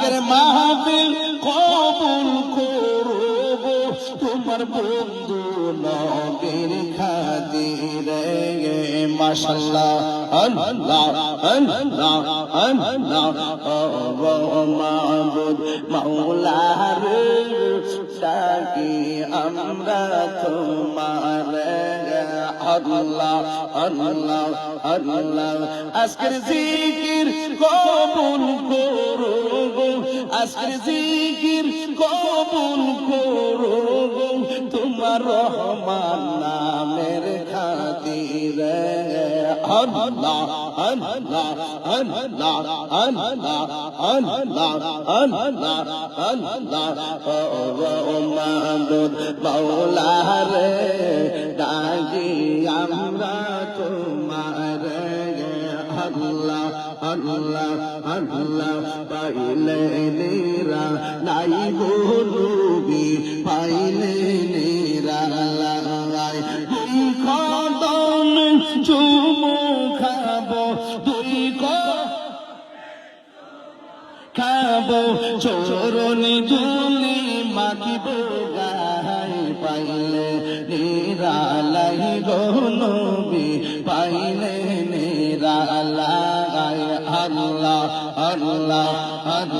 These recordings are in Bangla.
আজকের মাহফিল কবুল করব। তোমার বন্ধু নবীর খাতিরে মাশাল্লাহ, আল্লাহ আল্লাহ আল্লাহ। ও মাবুদ মাওলা রে ডাকি আমরা তোমার। আল্লাহ আল্লাহ আল্লাহ। আজকের জিকির কবুল করো আজকের জিকির কবুল করো তোমার রহমান নামের মাহমুদ মাওলা রে ডাকি আমরা তোমার আল্লাহ আল্লাহ আল্লাহ পাইলে নিরা নাই বলবি পাইলে আল্লাহ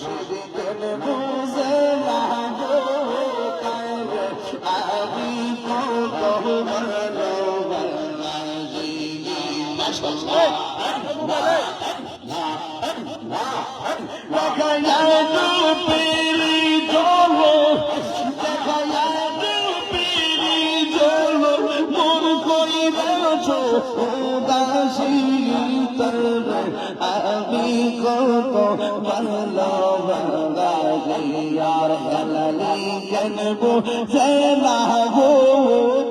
মুর্শিদ কেন উদাসী তবে আমি কত ভালোবাসি, আর হেলালি কেনব সে না গো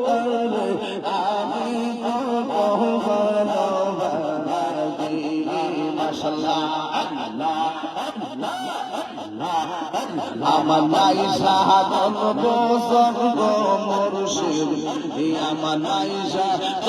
তবে আমি কত ভালোবাসি, মাশাআল্লাহ আমার নাই সাহায্য বসন গো মুর্শিদ। আমার নাই সাহায্য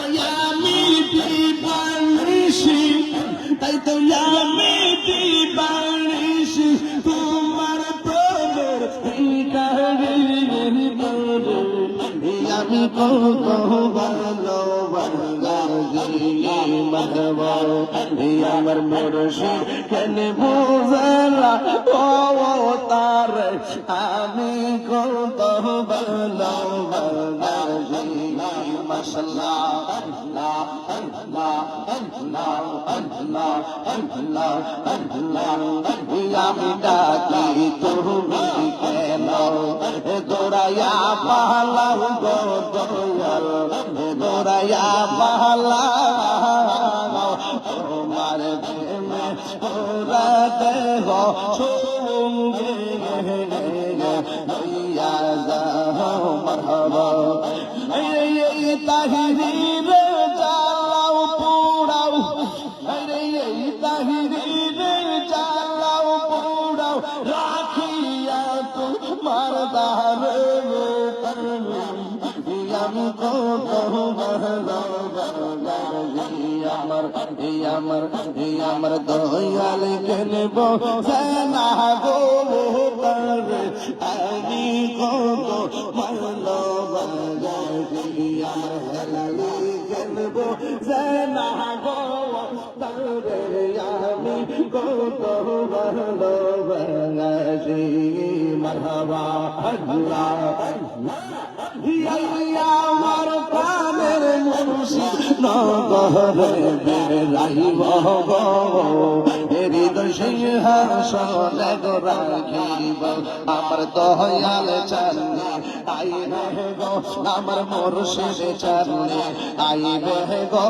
আমি আমার মুরশি কেন বুঝলা ও তার আমি কত ভালো মাসাল্লাহ আল্লাহ আমি ডাকি তুমি কেন? দৌড়াইয়া পালাও গো দয়াল দৌড়াইয়া পালাও তোমার প্রেমে ওরা দেহ আমার এই আমার এই আমার দয়াল কেনব সেনা গো আমি কত মারলো আমার হেলালি কেনব সেনা গো তারে আমি কত মুর্শিদ নগরে বেড়াইব হৃদয় সিংহাসনে রাখিব আমার দয়াল চালে আইবে গো আমার মুর্শিদ চালে আইবে গো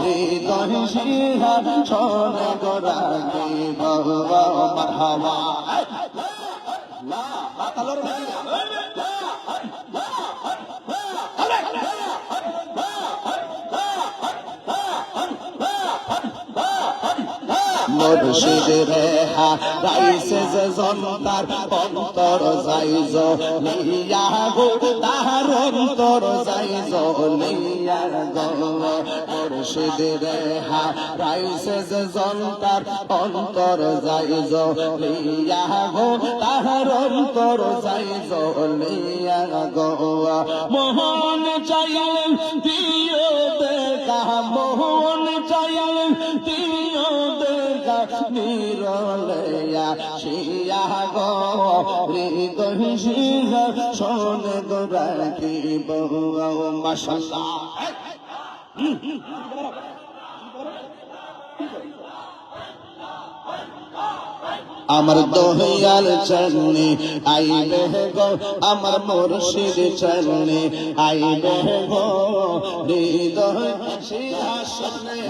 হৃদয় সিংহাসনে রাখিব মারহাবা লা বাতালোর মুর্শিদের হারাইছে যে জনতার অন্তর যাইজ লিয়া গো, তাহার অন্তর যাইজ লিয়া গো। মুর্শিদের হারাইছে যে জনতার অন্তর যাইজ লিয়া গো, তাহার অন্তর যাইজ লিয়া গো। মোহন চাইলেন দিও দেখা মোহন চাইলেন নিরলয়া শিয়া গো হৃদয় সিংহ শোন গো রাখিব মাশাল্লাহ আমার দহিয়াল চলনি আইবে গো, আমার মুর্শিদ চলনি আইবে গো হৃদয় সিংহাসনে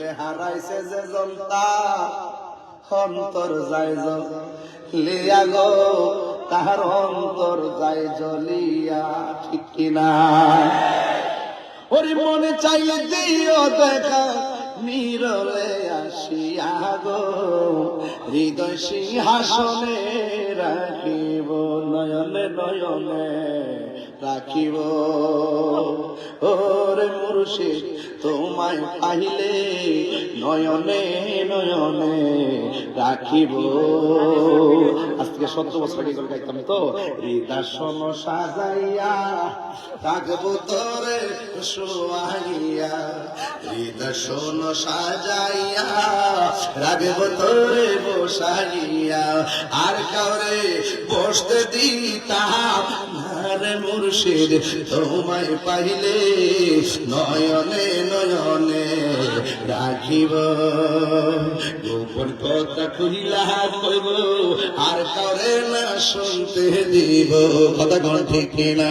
রে হারাইছে যে জনতা অন্তর যায় লিয়া গো, তাহার অন্তর যায় জলিয়া ঠিক কিনা? ওরে মনে চাইলে দিও দেখা নীরলে আসিয়া গো। হৃদয় সিংহাসনে রাখিব নয়নে নয়নে। রাখিব ওরে মুর্শিদ, তোমায় পাইলে নয়নে নয়নে রাখিব। আজ থেকে সত্তর বছর আগে করে গাইতাম তো হৃদাসন সাজাইয়া থাকব তোরে শোয়াইয়া হৃদাসন সাজাইয়া রাখব তোরে বসাইয়া। আর কাউরে বসতে দিতাম আরে মুর্শিদ তোমায় পাইলে নয়নে নয়নে রাখিব। গোপন কথা কহিলা কইব আর কাউরে না শুনতে দিব। কথা কোন ঠিক না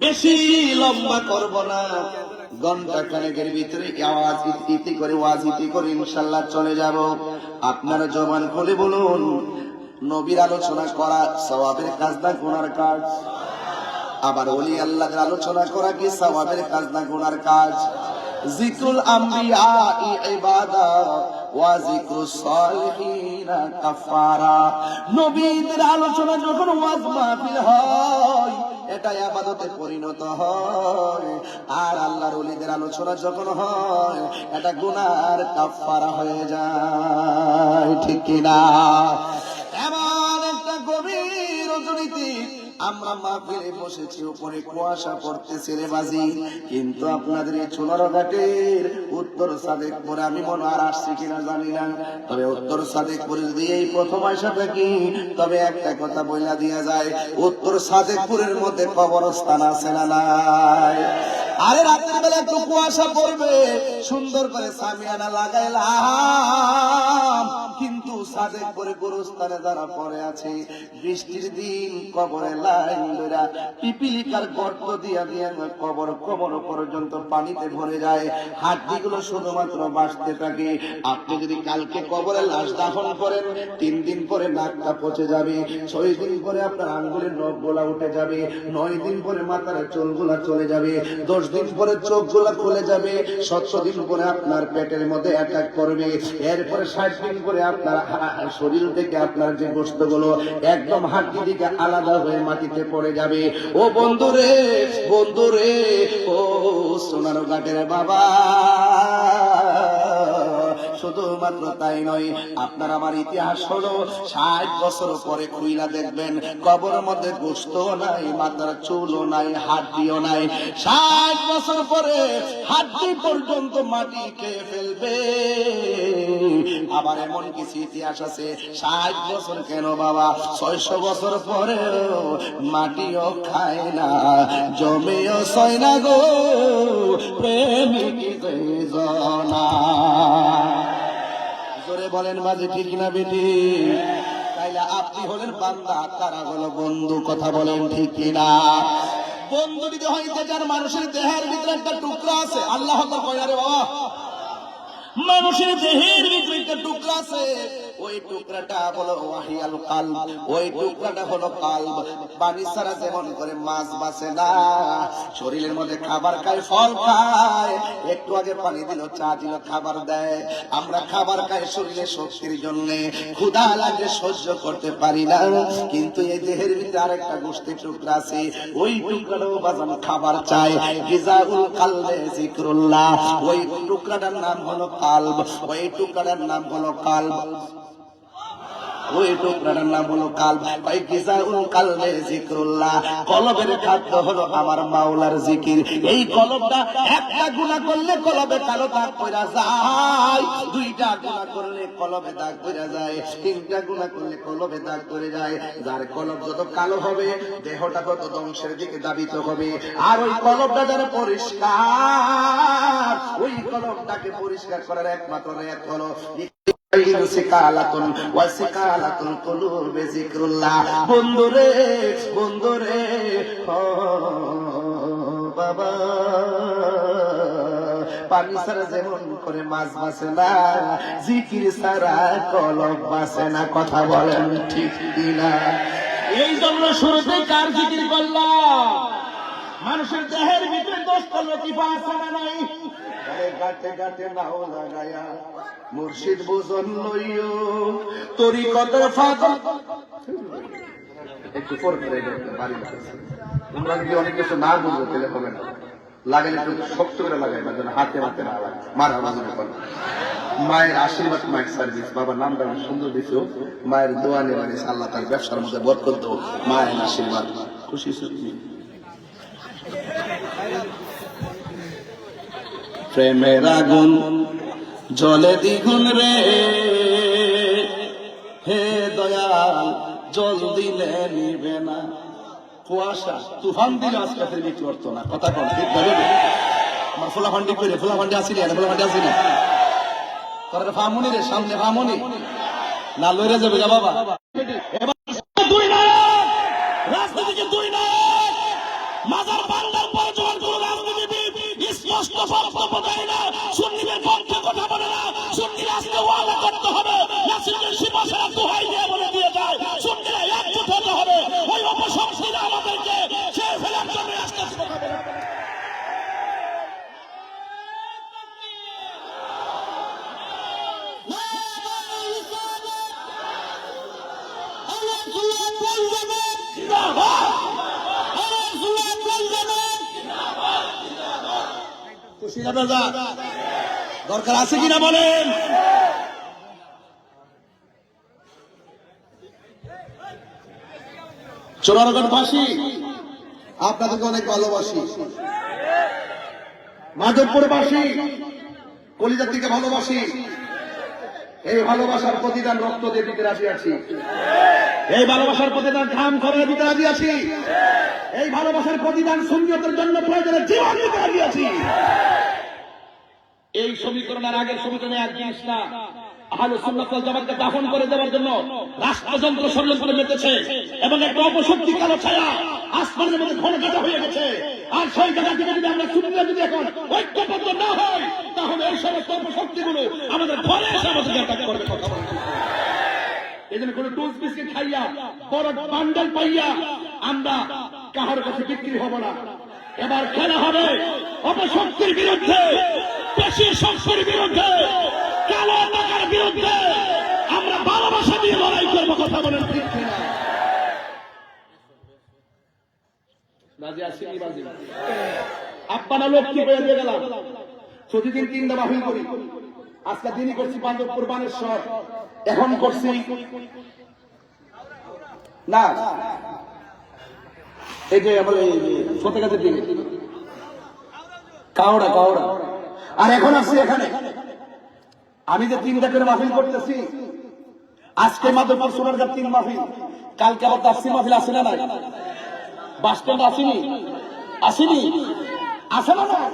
বেশি লম্বা করব না। ঘণ্টা খানেকের ভিতরে আওয়াজ ইতি করে, ওয়াজ ইতি করে ইনশাল্লাহ চলে যাব। আপনারা জবান খুলে বলুন, নবীর আলোচনা করা সওয়াবের কাজ না গুনার কাজ? আবার ওলি আল্লাহর আলোচনা করা কি সওয়াবের কাজ না গুনার কাজ? জিক্রুল আম্বিয়া ইবাদা, ওয়া জিক্রুস সালিহিনা কাফারা নবীদের আলোচনা যখন ওয়াজ মাহফিল হয় এটা আবাদতে পরিণত হয়। আর আল্লাহর অলিদের আলোচনা যখন হয়, এটা গুনার কাফারা হয়ে যায়। ঠিক কিনা? আমরা মাহফিলে বসেছি, উপরে কুয়াশা পড়তেছে রে বাজি। কিন্তু আপনাদের এই চুনার ঘাটের উত্তর সাদেকপুরে আমি মনে আর আসছি কিনা জানি না। তবে উত্তর সাদেকপুরে যদি এই প্রথম আসা থাকি, তবে একটা কথা বইলা দিয়ে যায়, উত্তর সাদেকপুরের মধ্যে কবরস্থান আছে না নাই? আরে রাতের বেলা একটু কুয়াশা পড়বে। সুন্দর করে সামিয়ানা লাগাইলাম। কিন্তু সাদে করে গোরস্থানে যারা পড়ে আছে, বৃষ্টির দিন কবরে লাইন ধরা পিপিলিকার গর্ত দিয়া দিয়া কবর কবর পর্যন্ত পানিতে ভরে যায়। হাড্ডিগুলো শুধুমাত্র বাঁচতে থাকে। আপনি যদি কালকে কবরে লাশ দাফন করেন, তিন দিন পরে নাকটা পচে যাবে। ছয় দিন পরে আপনার আঙ্গুলের নখ গোলা উঠে যাবে। নয় দিন পরে মাথার চুলগুলা চলে যাবে। দশ দিন পরে চোখগুলা খুলে যাবে সতশো দিন পরে আপনার পেটের মধ্যে অ্যাটাক করবে, এরপরে ষাট দিন পরে আপনার শরীর থেকে আপনার যে বস্তু গুলো একদম হাড্ডি দিকে আলাদা হয়ে মাটিতে পড়ে যাবে। ও বন্ধু রে ও সোনার ঘাটের বাবা। শুধুমাত্র তাই নয়, আপনার আমার ইতিহাস হলো ষাট বছর পরে খুইলা দেখবেন, কবর মধ্যে গোস্ত নাই, মাথার চুলও নাই, হাড্ডিও নাই। ষাট বছর পরে হাড্ডি পর্যন্ত মাটি খেয়ে ফেলবে। আবার এমন কিছু ইতিহাস আছে, ষাট বছর কেন বাবা? ছয়শো বছর পরেও মাটিও খায় না, জমেও ছয় না গো প্রেমিক জনা? বলেন, মাঝে ঠিক না বেটি? তাইলে আপনি হলেন বান্দা, তারা হলো বন্ধু, কথা বলেন ঠিক কিনা? বন্ধু যদি হইতে যার মানুষের দেহের ভিতরে একটা টুকরা আছে, আল্লাহ কয় কয়ারে বাবা, মানুষের দেহের ভিতরে একটা টুকরা আছে। ওই টুকরাটা হলো ওয়াহিয়াল কালব, ওই টুকরাটা হলো কালব। পানি ছাড়া যেমন করে মাছ বাঁচে না, শরীরের মধ্যে খাবার খায়, ফল খায়। একটু আগে পানি দিল, চা দিল, খাবার দেয়। আমরা খাবার খাই শরীরে শক্তির জন্য। ক্ষুধা লাগে সহ্য করতে পারি না। কিন্তু এই দেহের ভিতরে আরেকটা গোষ্ঠীর টুকরা আছে। ওই টুকরাটাও বাজান খাবার চায় গিজাউল কালবে জিক্রুল্লাহ। ওই টুকরাটার নাম হলো কালব, ওই টুকরাটার নাম হলো কালব। ওই নাম হলো ওই গিজাউল কালবে জিক্রুল্লাহ? কলবের খাদ্য হলো আমার মাওলার জিকির। এই কলবটা একটা গুণা করলে কলবে কালো দাগ পড়া যায়। দুইটা গুণা করলে কলবে দাগ পড়া যায়। তিনটা গুণা করলে কলবে দাগ পড়ে যায়। যার কলব যত কালো হবে, দেহটা তত ধ্বংসের দিকে দাবিত হবে। আর ওই কলবটা যারা পরিষ্কার, ওই কলবটাকে পরিষ্কার করার একমাত্র রেত হলো বন্ধুরে বন্ধুরে বাবা। পানি ছাড়া যেমন করে মাছ বাঁচে না, জিকির ছাড়া কলম বাঁচে না, কথা বলেন ঠিক কিনা? এই জন্য শুরুতে কার জিকির করলাম? মানুষের দেহের ভিতরে দোষটা লতিফা আছে না নাই গাতে গাতে নাও লাগায়া মুর্শিদ বুঝন লইও তোরি কত ফাগল একটু পর না তোমরা যদি অনেক কিছু না বুঝো তাহলে হবে না লাগালে একটু শক্ত করে লাগাই না যেন হাতে হাতে না লাগে মার বাজনে করে মায়ের আশীর্বাদ মায়ের সার্ভিস বাবার নামটা অনেক সুন্দর দিছো মায়ের দোয়া নেওয়া আল্লাহ তার ব্যবসার মধ্যে বরকত দাও মায়ের আশীর্বাদ খুশি সুখী প্রেমের আগুন, জলে দ্বিগুণ রে। হে দয়াল জল দিলে নিবে না। কুয়াশা, তুফান দিলে আজকে বিক্রি করতো না। কথা কম ঠিক আমার ফোলা ফান্ডি করে ফোলা ফান্ডি আসি না ফোলা ফান্ডি আসি না? তোর ফামুনি রে, সামনে ফামুনি। না লইরে যাবে যা বাবা। বক্তব্য না, সুন্নিদের পক্ষে কথা বলে না, সুন্নিরা আজকে ওয়াদা করতে হবে নাসিরের শিবাসেরা দোহাই দিয়ে বলে দিয়ে যায়, সুন্নিরা একজোট হতে হবে। ওই অপশক্তিরা আমাদেরকে ছেড়ে ফেলার জন্য আজকে কথা বলে কুশিয়াটা দরকার আছে কিনা বলেন? চোরারগঞ্জবাসী আপনাদেরকে অনেক ভালোবাসি। মাধবপুরবাসী কলিজার দিকে ভালোবাসি। এই ভালোবাসার প্রতিদান রক্ত দিয়ে দিতে রাজি আছি। এই ভালোবাসার প্রতিদান ঘাম খরচে দিতে রাজি আছি। এই ভালোবাসার প্রতিদান সুন্নিয়তের জন্য প্রয়োজনে জীবন দিতে রাজি আছি। এই সমীকরণের আগের সমীকরণে এক জিনিস না। আহলে সুন্নাত জামাতকে দাফন করে দেওয়ার জন্য রাষ্ট্রযন্ত্র ষড়যন্ত্র মেতেছে এবং একটা অপশক্তি কালো ছায়া আসমানের মধ্যে ঘন কাটা হয়ে গেছে। আর সেই জায়গা থেকে যদি আমরা যদি এখন ঐক্যবদ্ধ না হই, তাহলে এই অপশক্তিগুলো আমাদের ঘরে এসে অ্যাটাক করবে কথা বলতে এই জন্য কোনো বিস্কিট খাইয়া, বড় বান্ডাল পাইয়া আমরা কাহার কাছে বিক্রি হব না। এবার খেলা হবে অপশক্তির বিরুদ্ধে। পেশি শক্তির বিরুদ্ধে, কালো টাকার বিরুদ্ধে আমরা ভালোবাসা দিয়ে লড়াই করব, কথা বলেন আপনারা লক্ষ্মী করে দিয়ে গেলাম? প্রতিদিন করি। আজকে দিনই করছি বান্দরপুর বানেশ্বর এখন করছি না এই যে আমার এই সতেগাছের দিকে। কাওড়া কাওড়া। আর এখন আসছি এখানে। আমি যে তিনটা করে মাহফিল করতেছি, আজকে মাদরপুর সোনার যার তিন মাহফিল, কালকে আবার তাফসির মাহফিল আসে না বাস স্ট্যান্ড আসেনি? আসেনি? আসে না নাই?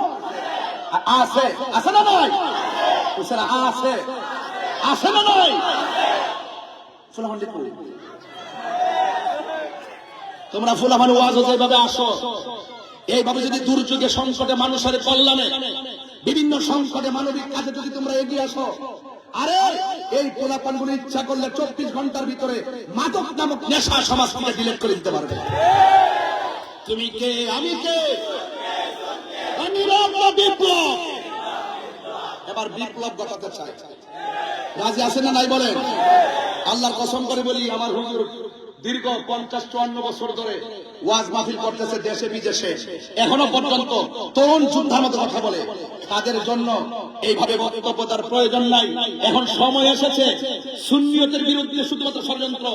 আ- আছে। আছে না নাই? আছে। না নাই? তোমরা ফুলাফান ওয়াজ এইভাবে আসো, এইভাবে যদি দুর্যোগে সংকটে মানুষের কল্যাণে বিভিন্ন সংকটে মানবিক কাজে যদি তোমরা এগিয়ে আসো, আরে, এই পোলাপানগুলো ইচ্ছা করলে চব্বিশ ঘণ্টার ভিতরে মাদক নামক নেশা সমাজ থেকে ডিলেট করে দিতে পারবে। তুমি কে? আমি কে? আমি বিপ্লব। এবার বিপ্লব ঘটাতে চাই। রাজি আছেন না নাই বলেন? আল্লাহর কসম করে বলি, আমার হুজুর দীর্ঘ পঞ্চাশ চুয়ান্ন বছর ধরে ওয়াজ মাহফিল করতেছে দেশে, বিদেশে। এখনও পর্যন্ত তরুণ যোদ্ধার মতো কথা বলে। তাদের জন্য এইভাবে বক্তব্য তার প্রয়োজন নাই। এখন সময় এসেছে। সুন্নিয়তের বিরুদ্ধে শুধুমাত্র ষড়যন্ত্র।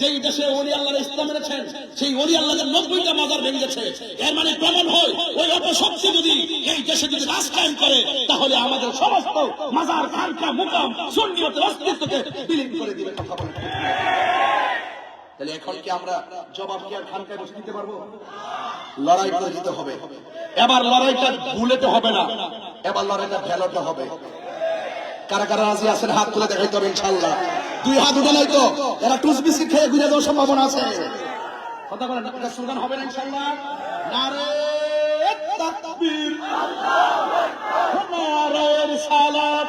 যেই দেশে ওলি আল্লাহ ইসলাম এনেছেন, সেই ওলি আল্লাহের নব্বইটা মাজার ভেঙেছে। এর মানে প্রমাণ হয়, ওই অপশক্তি যদি এই দেশে যদি রাজ কায়েম করে, তাহলে আমাদের সমস্ত মাজার, খানকা, মুকাম, সুন্নিয়তের অস্তিত্বকে বিলীন করে দিবে কথা বলে। তাহলে এখন কি আমরা জবাব কি আর খানকায় বসে দিতে পারব? লড়াই করে দিতে হবে। এবার লড়াইটা ভুলেতে হবে না। এবার লড়াইটা ভেলোতে হবে। কারা কারা রাজি আছেন হাত তুলে দেখাইতে হবে ইনশাল্লাহ দুই হাত উঠে নাই তো এরা টুস বিস্কিট খেয়ে ঘুরে যাওয়ার সম্ভাবনা আছে। কথা বলেন এটা স্লোগান হবে না ইনশাল্লাহ নারে তাকবীর। নারে রিসালাত।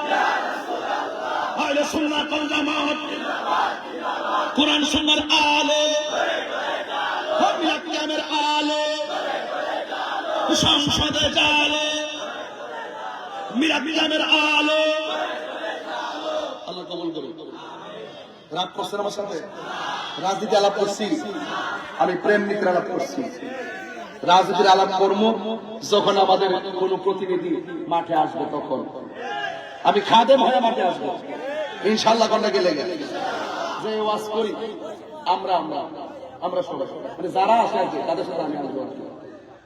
আহলে সুন্নাত ওয়াল জামাত। কোরআন সুন্নাহর আলো। মিলাদ কিয়ামের আলো। সংসদে জালে। মিলাদ আলো। আল্লাহ কবুল করুন রাগ করছেন আমার সাথে? রাজনীতি আলাপ করছি। আমি প্রেম নীতির আলাপ করছি। রাজনীতির আলাপ কর্ম যখন আমাদের কোন প্রতিনিধি মাঠে আসবে তখন। আমি খাদেম হয়ে মাঠে আসব। ইনশাল্লাহ কন্যা গেলে গেলে যে ওয়াজ করি, আমরা আমরা আমরা সবাই মানে যারা আসে আর তাদের সাথে আমি আসব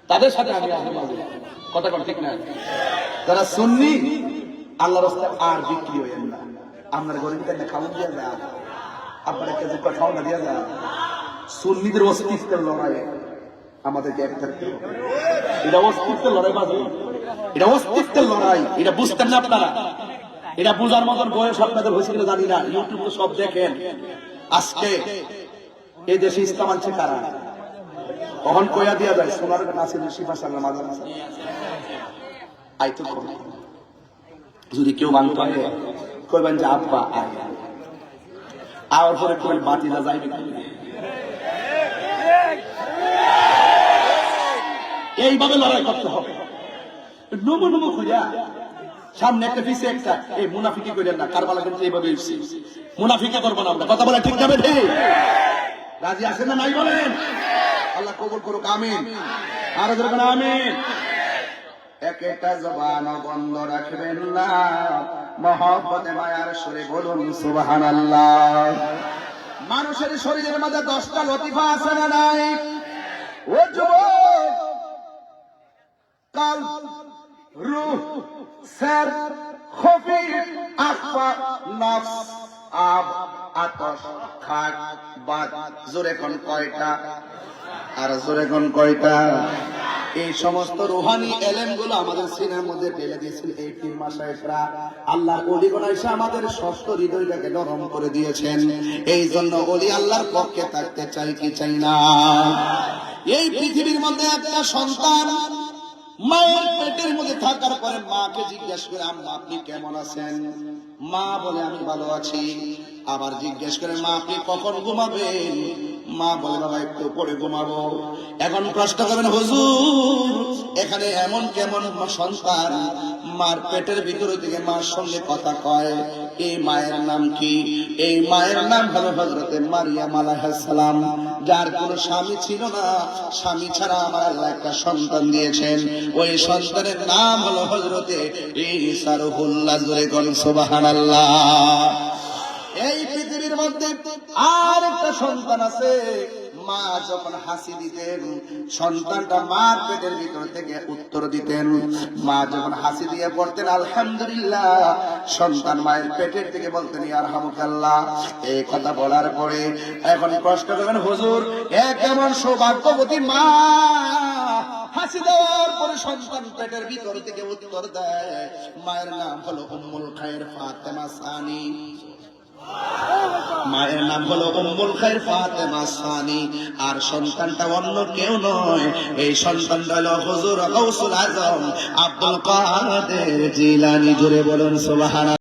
তাদের সাথে আমি আসব। কথা কন ঠিক না? যারা সুন্নি, আল্লাহর রাস্তায় আর বিক্রি হয়ে না। আপনার গরিব একটা খাওয়ান দিয়া যা আপনার একটা জুকা খাওয়ানা দিয়া যা সুন্নিদের অস্তিত্বের লড়াই আমাদেরকে এক থাকতে এটা অস্তিত্বের লড়াই, বাজে। এটা অস্তিত্বের লড়াই। এটা বুঝতেন না আপনারা। এটা বুঝার মতন বয়স আপনাদের হয়েছে কিনা জানি না। ইউটিউবে সব দেখেন। আজকে এই দেশে ইসলাম আনছে কারা? কখন কইয়া দিয়া যায় সোনার তো যদি কেউ মানতে পারে কইবেন যে, আব্বা, আয়। আওয়ার পরে কইবেন বাতিলা যাইবে কি? এইভাবে লড়াই করতে হবে। নমো নমো খুঁজা সামনে একটা পিছে একটা। এই মুনাফিকি করেন না কারবালা কিন্তু এইভাবে এসছি মুনাফিকে করব না আমরা। কথা বলে ঠিক যাবে ঠিক রাজি আছেন না নাই বলেন? আল্লাহ কবুল করুক, আমিন। আরও যেরকম আমিন। এক একটা জবান বন্ধ রাখবেন না। মহব্বতে মায়ার সুরে বলুন সুবাহান মানুষের শরীরের মধ্যে দশটা লতিফা আছে না নাই? ও যুবক! কাল রুহ, স্যার খফি আখফা নফস, আব আতশ খাট বাদ কয়টা? আর কয়টা? এই সমস্ত রোহানি এলেমগুলো আমাদের সিনের মধ্যে দিয়েছেন এই অলিগণ এসে আমাদের হৃদয়টাকে নরম করে দিয়েছেন। এই জন্য অলি আল্লাহর পক্ষে থাকতে চাই কি চাই না? এই পৃথিবীর মধ্যে একটা সন্তান থাকার পরে মাকে জিজ্ঞেস করে, আম্মা, আপনি কেমন আছেন? মা বলে, আমি ভালো আছি। আবার জিজ্ঞেস করে, মা, আপনি কখন ঘুমাবেন? মা বলে, বাবা, একটু পরে ঘুমাবো। এখন প্রশ্ন করেন হুজুর, এখানে এমন কেমন সন্তান? মার পেটের ভিতরে থেকে মার সঙ্গে কথা কয়। এই মায়ের নাম কি? এই মায়ের নাম হলো হজরতে মারিয়াম আলাইহাসসালাম যার কোনো স্বামী ছিল না। স্বামী ছাড়া আমার আল্লাহ একটা সন্তান দিয়েছেন। ওই সন্তানের নাম হলো হজরতে রুহুল্লাহ জোরে কোন সুবহানাল্লাহ। এই পৃথিবীর মধ্যে আর একটা সন্তান আছে। মা যখন হাসি দিতেন, সন্তানটা মার পেটের ভিতর থেকে উত্তর দিতেন। মা যখন হাসি দিয়ে পড়তেন, আলহামদুলিল্লাহ। সন্তান মায়ের পেটের থেকে বলতেন হামুকাল্লাহ এই কথা বলার পরে এখন করবেন, হুজুর, এ কেমন সৌভাগ্যবতী মা। হাসি দেওয়ার পরে সন্তান পেটের ভিতর থেকে উত্তর দেয়, মায়ের নাম হলো উম্মুল খায়ের ফাতেমা সানি। মায়ের নাম হলো উম্মুল খায়ের ফাতেমা সানি। আর সন্তানটা অন্য কেউ নয়। এই সন্তানটা হলো হুজুর গৌসুল আজম আব্দুল কাদের জিলানি। জুড়ে বলুন, সুবহানাল্লাহ।